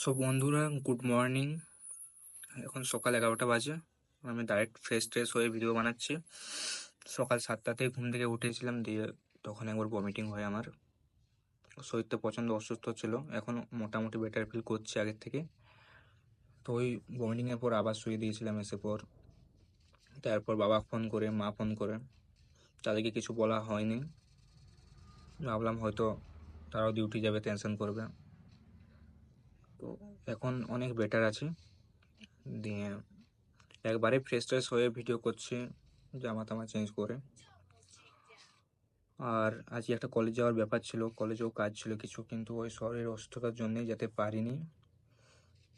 So বন্ধুরা good morning এখন সকাল এগারোটা বাজে। আমি ডাইরেক্ট ফ্রেশ ট্রেশ হয়ে ভিডিও বানাচ্ছি। সকাল সাতটাতেই ঘুম থেকে উঠেছিলাম, দিয়ে তখন একবার ভমিটিং হয় আমার। শরীরটা প্রচণ্ড অসুস্থ ছিল। এখন মোটামুটি বেটার ফিল করছি আগের থেকে। তো ওই ভমিটিংয়ের পর আবার শুয়ে দিয়েছিলাম এসে পর। তারপর বাবা ফোন করে, মা ফোন করে। তাদেরকে কিছু বলা হয়নি। ভাবলাম হয়তো তারাও ডিউটি যাবে টেনশন করবে। তো এখন অনেক বেটার আছি। দিয়ে একবারে ফ্রেশ ট্রেশ হয়ে ভিডিও করছি, জামা তামা চেঞ্জ করে। আর আজকে একটা কলেজ যাওয়ার ব্যাপার ছিল কলেজেও কাজ ছিল কিছু, কিন্তু ওই শরীরের অসুস্থতার জন্যই যেতে পারিনি।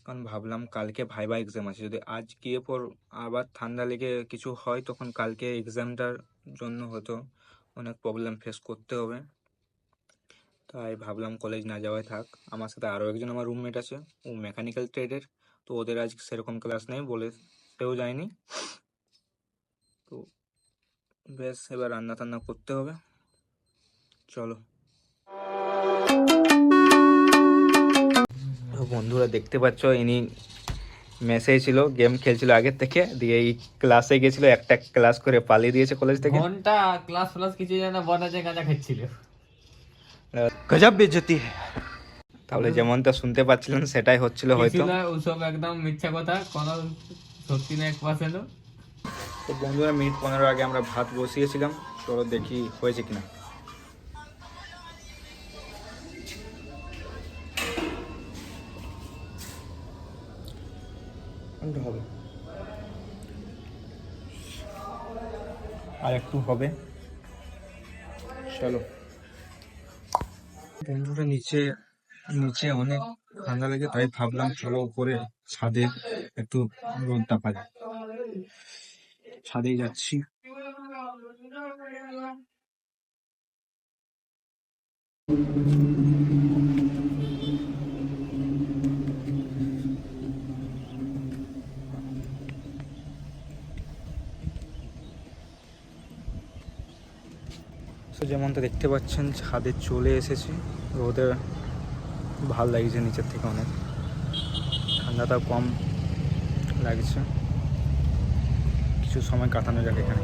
কারণ ভাবলাম কালকে ভাইবা এক্সাম আছে, যদি আজ গিয়ে পর আবার ঠান্ডা লেগে কিছু হয়, তখন কালকে এক্সামটার জন্য হয়তো অনেক প্রবলেম ফেস করতে হবে। তাই ভাবলাম কলেজ না যাওয়াই থাক। আমার সাথে আরও একজন আমার রুমমেট আছে, ও মেকানিক্যাল ট্রেডের তো ওদের আজ সেরকম ক্লাস নেই বলে তেও যায়নি। তো বেশ এবার রান্না টান্না করতে হবে। চলো। বন্ধুরা দেখতে পাচ্ছ, ইনি মেসেজ ছিল গেম খেলছিল আগের থেকে। দিয়ে এই ক্লাসে গেছিল একটা ক্লাস করে পালিয়ে দিয়েছে কলেজ থেকে। ঘণ্টা ক্লাস ফ্লাস কিছু জানে না বনাজে গাঁজা খাচ্ছিল। গজব বেজতি তাহলে যেমনটা শুনতে পাচ্ছিলেন সেটাই হচ্ছিল হয়তো। ওসব একদম মিথ্যা কথা কোনো সত্যি না এক পার্সেন্টও তো বন্ধুরা মিনিট পনেরো আগে আমরা ভাত বসিয়েছিলাম চলো দেখি হয়েছে কিনা। হবে। আর একটু হবে। চলো। বন্ধুরা, নিচে নিচে অনেক ঠান্ডা লেগে তাই ভাবলাম চলো উপরে ছাদে একটু রোদটা পাই ছাদে যাচ্ছি। তো যেমনটা দেখতে পাচ্ছেন ছাদে চলে এসেছি। রোদে ভালো লাগছে নিচের থেকে অনেক। ঠান্ডাটাও কম লাগছে। কিছু সময় কাটানো যাক এখানে।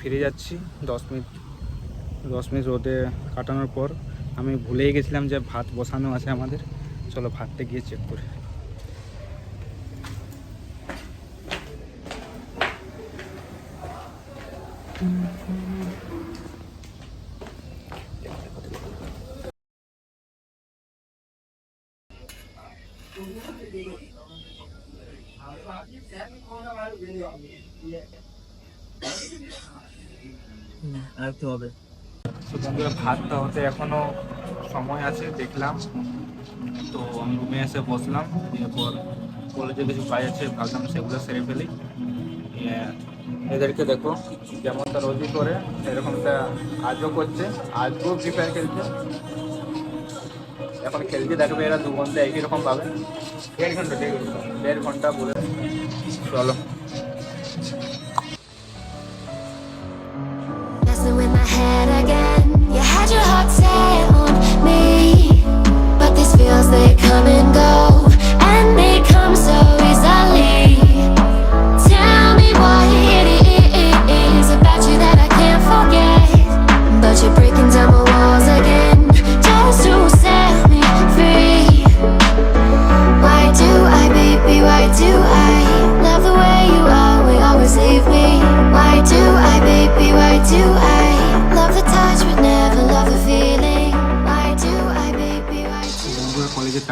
ফিরে যাচ্ছি। দশ মিনিট দশ মিনিট রোদে কাটানোর পর আমি ভুলেই গেছিলাম যে ভাত বসানো আছে আমাদের। চলো ভাতটা গিয়ে চেক করে। আসতে হবে। তো বন্ধুরা ভাতটা হতে এখনও সময় আছে দেখলাম। তো আমি রুমে এসে বসলাম এরপর কলেজে কিছু কাজ আছে ভাবলাম সেগুলো সেরে ফেলি। এদেরকে দেখো যেমনটা রোজই করে সেরকমটা আজও করছে আজকেও ফ্রি ফায়ার খেলছে। এখন খেলতে দেখবে এরা দু ঘণ্টা একই রকম পাবে। দেড় ঘণ্টা। দেড় ঘণ্টা বলে চলো।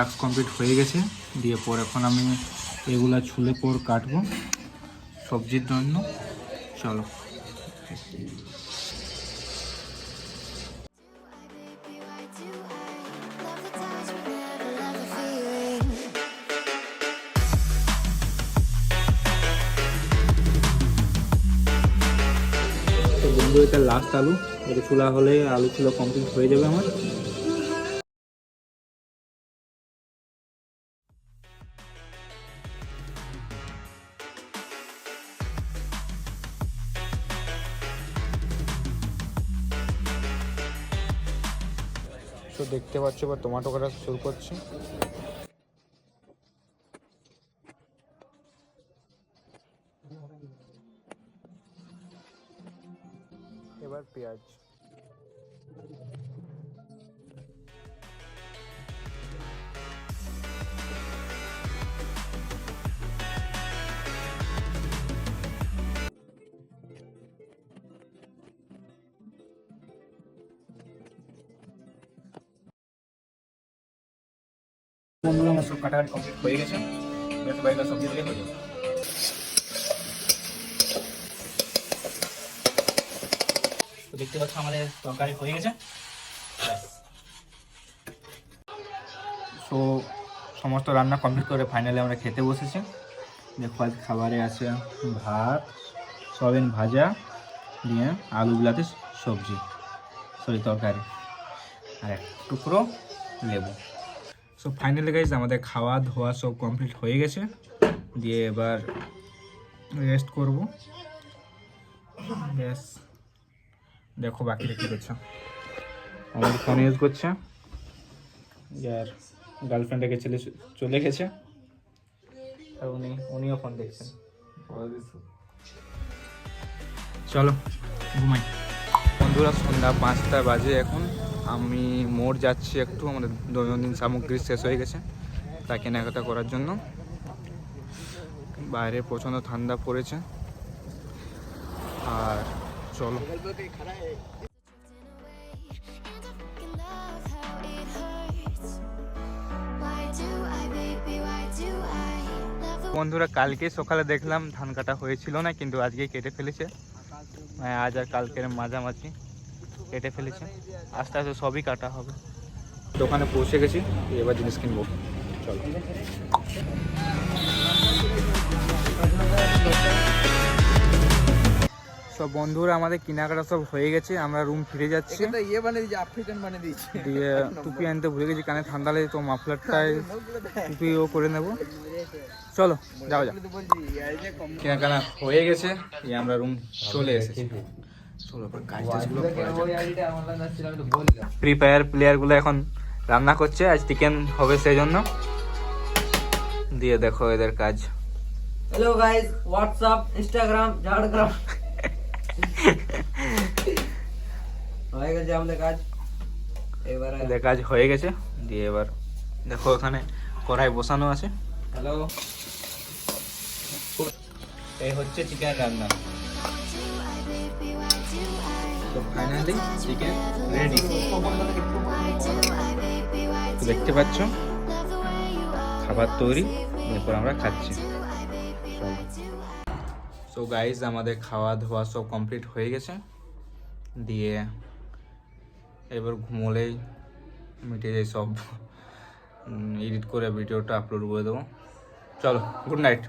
টাস্ক কমপ্লিট হয়ে গেছে। দিয়ে পর এখন আমি এগুলা ছুলে পর কাটবো। সবজির জন্য। চলো। বন্ধু, এটা লাস্ট আলু। এটা চুলা হলে আলু চুলা কমপ্লিট হয়ে যাবে আমার। তো দেখতে পাচ্ছ বা টমেটো কাটা শুরু করছি। এবার পেঁয়াজ। বন্ধুরা আমার সব কাটাকাটি কমপ্লিট হয়ে গেছে। সবজি হয়ে যাবে। দেখতে পাচ্ছ আমাদের তরকারি হয়ে গেছে। সো সমস্ত রান্না কমপ্লিট করে ফাইনালি আমরা খেতে বসেছি। দেখো আজ খাবারে আছে ভাত, সয়াবিন ভাজা দিয়ে আলু বিলাতে সবজি, সরি, তরকারি। আর এক টুকরো লেবু। সো ফাইনালি গাইজ আমাদের খাওয়া ধোয়া সব কমপ্লিট হয়ে গেছে। দিয়ে এবার রেস্ট করব। ব্যাস। দেখো বাকিটা কী করছে। আমাদের ফোন ইউজ করছে। আর গার্লফ্রেন্ডটাকে ছেলে চলে গেছে। আর উনি উনিও ফোন দেখছেন। চলো ঘুমাই। বন্ধুরা সন্ধ্যা পাঁচটা বাজে এখন। আমি মোড় যাচ্ছি একটু, আমাদের দৈনন্দিন সামগ্রী শেষ হয়ে গেছে, তা কেনাকাটা করার জন্য। বাইরে প্রচণ্ড ঠান্ডা পড়েছে। আর চলো। বন্ধুরা, কালকে সকালে দেখলাম ধান কাটা হয়েছিল না, কিন্তু আজকে কেটে ফেলেছে। মানে আজ আর কালকের মাঝামাঝি। কেটে ফেলেছে। আস্তে আস্তে সবই কাটা হবে। দোকানে পৌঁছে গেছি এবার জিনিস কিনবো। চলো। সব বন্ধুরা আমাদের কেনাকাটা সব হয়ে গেছে আমরা রুম ফিরে যাচ্ছি। ইয়ে বানিয়ে দিয়েছি আফ্রিকান বানিয়ে দিয়েছি। দিয়ে টুপি আনতে ভুলে গেছি কানে ঠান্ডা লাগে তো মাফলারটাই টুপিও করে নেব। চলো যাও যাও কেনাকাটা হয়ে গেছে দিয়ে আমরা রুম চলে এসেছি। ফ্রি ফায়ার প্লেয়ারগুলো এখন রান্না করছে আজ চিকেন হবে সেই জন্য দিয়ে দেখো এদের কাজ। Hello guys WhatsApp Instagram Jhargram হয়ে গেছে আমাদের কাজ। এবার এদের কাজ হয়ে গেছে। দিয়ে এবার দেখো ওখানে কড়াই বসানো আছে। হ্যালো এই হচ্ছে চিকেন রান্না। তো ফাইনালি চিকেন রেডি দেখতে পাচ্ছ? খাবার তৈরি এরপর আমরা খাচ্ছি। সো গাইজ আমাদের খাওয়া ধোয়া সব কমপ্লিট হয়ে গেছে। দিয়ে এবার ঘুমোলেই মিটে যায় সব এডিট করে ভিডিওটা আপলোড করে দেবো। চলো গুড নাইট